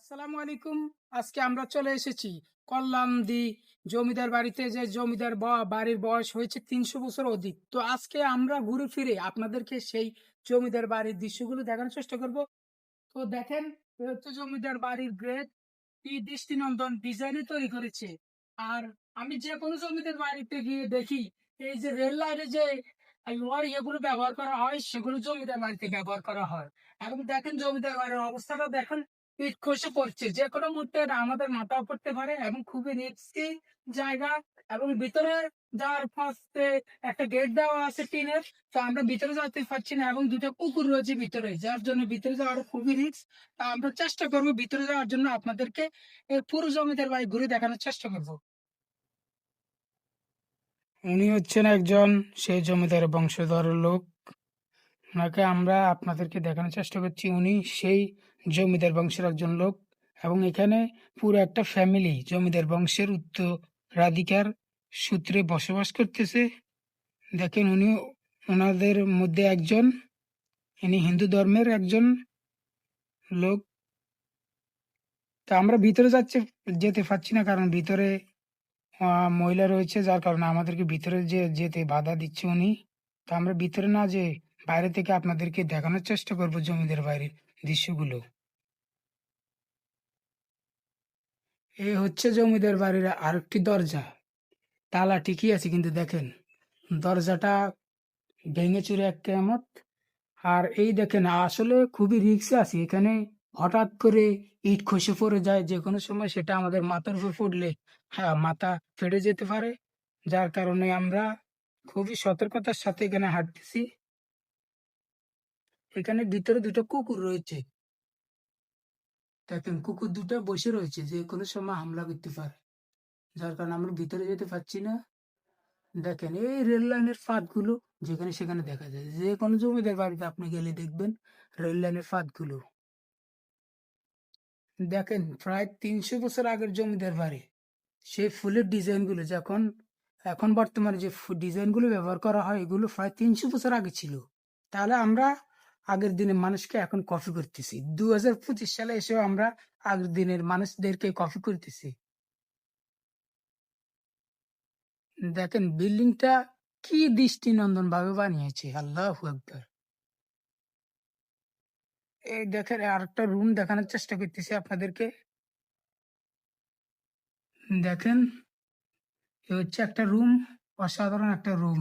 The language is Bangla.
আসসালামু আলাইকুম। আজকে আমরা চলে এসেছি কল্যাণদি জমিদার বাড়িতে যে জমিদার ব- বাড়ির বয়স হয়েছে তিনশো বছর অধিক। তো আজকে আমরা ঘুরে ফিরে আপনাদেরকে সেই জমিদার বাড়ির দৃশ্যগুলো দেখানোর চেষ্টা করব। তো দেখেন হচ্ছে জমিদার বাড়ির গ্রেড কি দৃষ্টিনন্দন ডিজাইনে তৈরি করেছে। আর আমি যে কোনো জমিদার বাড়িতে গিয়ে দেখি, এই যে রেল লাইনে যে লোহার ইয়েগুলো ব্যবহার করা হয়, সেগুলো জমিদার বাড়িতে ব্যবহার করা হয়। এবং দেখেন জমিদার বাড়ির অবস্থাটা দেখেন খসে পড়ছে যে কোনো মুহূর্তে আমাদের মাথাও পড়তে পারে এবং খুবই রিস্কি জায়গা এবং ভিতরে যাওয়ার ফার্স্টে একটা গেট দেওয়া আছে টিনের। তো আমরা ভিতরে যেতে পারছি না এবং দুটো কুকুর রয়েছে ভিতরে, যার জন্য ভিতরে যাওয়ার খুবই রিস্ক তা আমরা চেষ্টা করব ভিতরে যাওয়ার জন্য আপনাদেরকে পুরো জমিদার বাড়ি ঘুরে দেখানোর চেষ্টা করব। উনি হচ্ছেন একজন সেই জমিদার বংশধরের লোক। ওনাকে আমরা আপনাদেরকে দেখানোর চেষ্টা করছি। উনি সেই জমিদার বংশের একজন লোক এবং এখানে পুরো একটা ফ্যামিলি জমিদার বংশের উত্তরাধিকার সূত্রে বসবাস করতেছে। দেখেন উনি ওনাদের মধ্যে একজন, ইনি হিন্দু ধর্মের একজন লোক। তা আমরা ভিতরে যাচ্ছে, যেতে পারছি না কারণ ভিতরে মহিলা রয়েছে, যার কারণে আমাদেরকে ভিতরে যে, যেতে বাধা দিচ্ছে উনি। তা আমরা ভিতরে না যে বাইরে থেকে আপনাদেরকে দেখানোর চেষ্টা করব জমিদের বাড়ির দৃশ্যগুলো। এই হচ্ছে জমিদার বাড়ির আরেকটি দরজা। তালা ঠিকই আছে, কিন্তু দেখেন দরজাটা ভেঙে চুরে এক কেমত। আর এই দেখেন, আসলে খুবই রিক্সে আছে। এখানে হঠাৎ করে ইট খসে পড়ে যায়, যে কোনো সময় সেটা আমাদের মাথার উপর পড়লে হ্যাঁ মাথা ফেটে যেতে পারে। যার কারণে আমরা খুবই সতর্কতার সাথে এখানে হাঁটতেছি। এখানে ভিতরে দুটো কুকুর রয়েছে। দেখেন, কুকুর দুটো বসে রয়েছে, যে কোনো সময় হামলা করতে পারে। যার কারণে আমরা ভিতরে যেতে পারছি না। দেখেন, এই রেল লাইনের ফাঁদগুলো যেখানে সেখানে দেখা যায়। যে কোনো জমিদার বাড়িতে আপনি গেলে দেখবেন রেল লাইনের ফাঁদগুলো। দেখেন, প্রায় তিনশো বছর আগের জমিদার বাড়ি। সেই ফুলের ডিজাইনগুলো যখন, এখন বর্তমানে যে ডিজাইনগুলো ব্যবহার করা হয়, এগুলো প্রায় তিনশো বছর আগে ছিল। তাহলে আমরা আগের দিনের মানুষকে এখন কপি করতেছি। দু হাজার পঁচিশ সালে এসেও আমরা আগের দিনের মানুষদেরকে কপি করতেছি। দেখেন, বিল্ডিংটা কি দৃষ্টিনন্দন ভাবে বানিয়েছে, আল্লাহ একবার এই দেখেন, আরেকটা রুম দেখানোর চেষ্টা করতেছি আপনাদেরকে। দেখেন হচ্ছে একটা রুম, অসাধারণ একটা রুম।